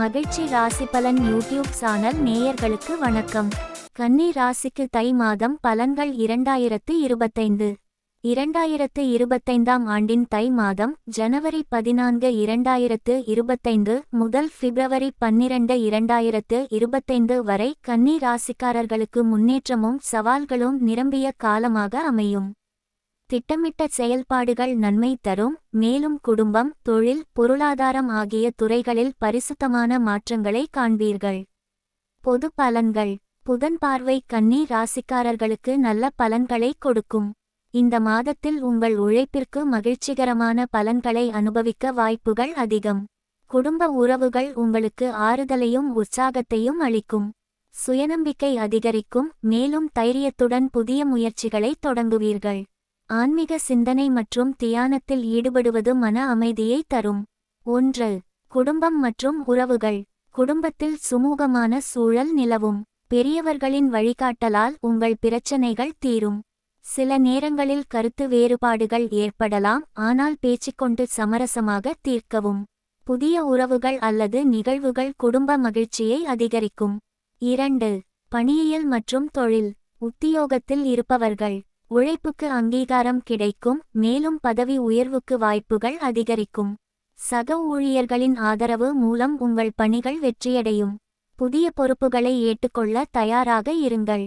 மகிழ்ச்சி ராசி பலன் யூடியூப் சேனல் நேயர்களுக்கு வணக்கம். கன்னி ராசிக்கு தை மாதம் பலன்கள் இரண்டாயிரத்து இருபத்தைந்து. இரண்டாயிரத்து இருபத்தைந்தாம் ஆண்டின் தை மாதம் ஜனவரி பதினான்கு இரண்டாயிரத்து இருபத்தைந்து முதல் பிப்ரவரி பன்னிரண்டு இரண்டாயிரத்து இருபத்தைந்து வரை கன்னி ராசிக்காரர்களுக்கு முன்னேற்றமும் சவால்களும் நிரம்பிய காலமாக அமையும். திட்டமிட்ட செயல்பாடுகள் நன்மை தரும் மேலும் குடும்பம் தொழில் பொருளாதாரம் ஆகிய துறைகளில் பரிசுத்தமான மாற்றங்களை காண்பீர்கள். பொது பலன்கள். புதன் பார்வை கன்னி ராசிக்காரர்களுக்கு நல்ல பலன்களை கொடுக்கும். இந்த மாதத்தில் உங்கள் உழைப்பிற்கு மகிழ்ச்சிகரமான பலன்களை அனுபவிக்க வாய்ப்புகள் அதிகம். குடும்ப உறவுகள் உங்களுக்கு ஆறுதலையும் உற்சாகத்தையும் அளிக்கும். சுயநம்பிக்கை அதிகரிக்கும் மேலும் தைரியத்துடன் புதிய முயற்சிகளை தொடங்குவீர்கள். ஆன்மீக சிந்தனை மற்றும் தியானத்தில் ஈடுபடுவது மன அமைதியை தரும். ஒன்று குடும்பம் மற்றும் உறவுகள். குடும்பத்தில் சுமூகமான சூழல் நிலவும். பெரியவர்களின் வழிகாட்டலால் உங்கள் பிரச்சனைகள் தீரும். சில நேரங்களில் கருத்து வேறுபாடுகள் ஏற்படலாம் ஆனால் பேச்சிக்கொண்டு சமரசமாக தீர்க்கவும். புதிய உறவுகள் அல்லது நிகழ்வுகள் குடும்ப மகிழ்ச்சியை அதிகரிக்கும். இரண்டு பணியியல் மற்றும் தொழில். உத்தியோகத்தில் இருப்பவர்கள். உழைப்புக்கு அங்கீகாரம் கிடைக்கும் மேலும் பதவி உயர்வுக்கு வாய்ப்புகள் அதிகரிக்கும். சக ஊழியர்களின் ஆதரவு மூலம் உங்கள் பணிகள் வெற்றியடையும். புதிய பொறுப்புகளை ஏற்றுக்கொள்ள தயாராக இருங்கள்.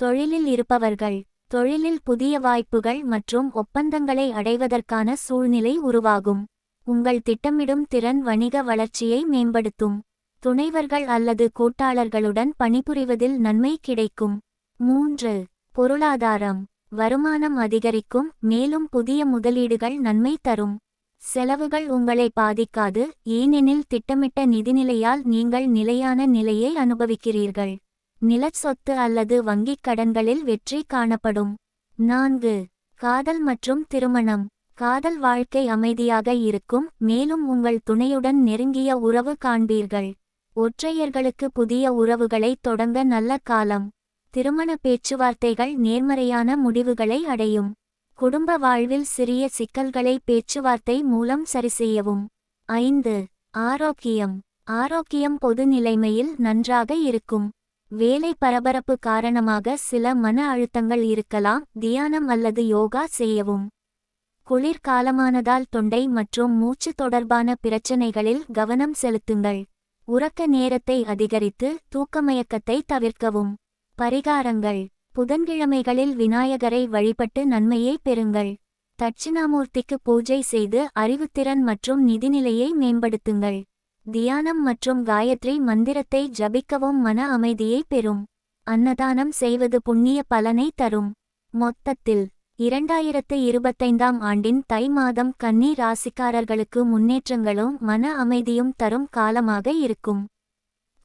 தொழிலில் இருப்பவர்கள் தொழிலில் புதிய வாய்ப்புகள் மற்றும் ஒப்பந்தங்களை அடைவதற்கான சூழ்நிலை உருவாகும். உங்கள் திட்டமிடும் திறன் வணிக வளர்ச்சியை மேம்படுத்தும். துணைவர்கள் அல்லது கூட்டாளர்களுடன் பணிபுரிவதில் நன்மை கிடைக்கும். மூன்று பொருளாதாரம். வருமானம் அதிகரிக்கும் மேலும் புதிய முதலீடுகள் நன்மை தரும். செலவுகள் உங்களை பாதிக்காது ஏனெனில் திட்டமிட்ட நிதிநிலையால் நீங்கள் நிலையான நிலையை அனுபவிக்கிறீர்கள். நிலச்சொத்து அல்லது வங்கிக் கடன்களில் வெற்றி காணப்படும். நான்கு காதல் மற்றும் திருமணம். காதல் வாழ்க்கை அமைதியாக இருக்கும் மேலும் உங்கள் துணையுடன் நெருங்கிய உறவு காண்பீர்கள். ஒற்றையர்களுக்கு புதிய உறவுகளை தொடங்க நல்ல காலம். திருமண பேச்சுவார்த்தைகள் நேர்மறையான முடிவுகளை அடையும். குடும்ப வாழ்வில் சிறிய சிக்கல்களை பேச்சுவார்த்தை மூலம் சரிசெய்யவும். ஐந்து ஆரோக்கியம். ஆரோக்கியம் பொது நிலைமையில் நன்றாக இருக்கும். வேலை பரபரப்பு காரணமாக சில மன அழுத்தங்கள் இருக்கலாம் தியானம் அல்லது யோகா செய்யவும். குளிர்காலமானதால் தொண்டை மற்றும் மூச்சு தொடர்பான பிரச்சனைகளில் கவனம் செலுத்துங்கள். உறக்க நேரத்தை அதிகரித்து தூக்கமயக்கத்தை தவிர்க்கவும். பரிகாரங்கள். புதன்கிழமைகளில் விநாயகரை வழிபட்டு நன்மையை பெறுங்கள். தட்சிணாமூர்த்திக்கு பூஜை செய்து அறிவுத்திறன் மற்றும் நிதிநிலையை மேம்படுத்துங்கள். தியானம் மற்றும் காயத்ரி மந்திரத்தை ஜபிக்கவும் மன அமைதியை பெறும். அன்னதானம் செய்வது புண்ணிய பலனை தரும். மொத்தத்தில் இரண்டாயிரத்து இருபத்தைந்தாம் ஆண்டின் தை மாதம் கன்னி ராசிக்காரர்களுக்கு முன்னேற்றங்களும் மன அமைதியும் தரும் காலமாக இருக்கும்.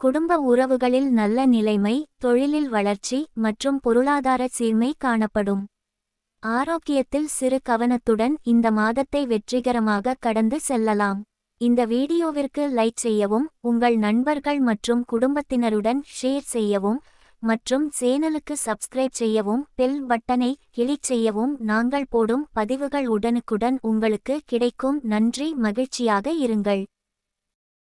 குடும்ப உறவுகளில் நல்ல நிலைமை தொழிலில் வளர்ச்சி மற்றும் பொருளாதார சீர்மை காணப்படும். ஆரோக்கியத்தில் சிறு கவனத்துடன் இந்த மாதத்தை வெற்றிகரமாக கடந்து செல்லலாம். இந்த வீடியோவிற்கு லைக் செய்யவும் உங்கள் நண்பர்கள் மற்றும் குடும்பத்தினருடன் ஷேர் செய்யவும் மற்றும் சேனலுக்கு சப்ஸ்கிரைப் செய்யவும் பெல் பட்டனை கிளிக் செய்யவும் நாங்கள் போடும் பதிவுகள் உடனுக்குடன் உங்களுக்கு கிடைக்கும். நன்றி மகிழ்ச்சியாக இருங்கள்.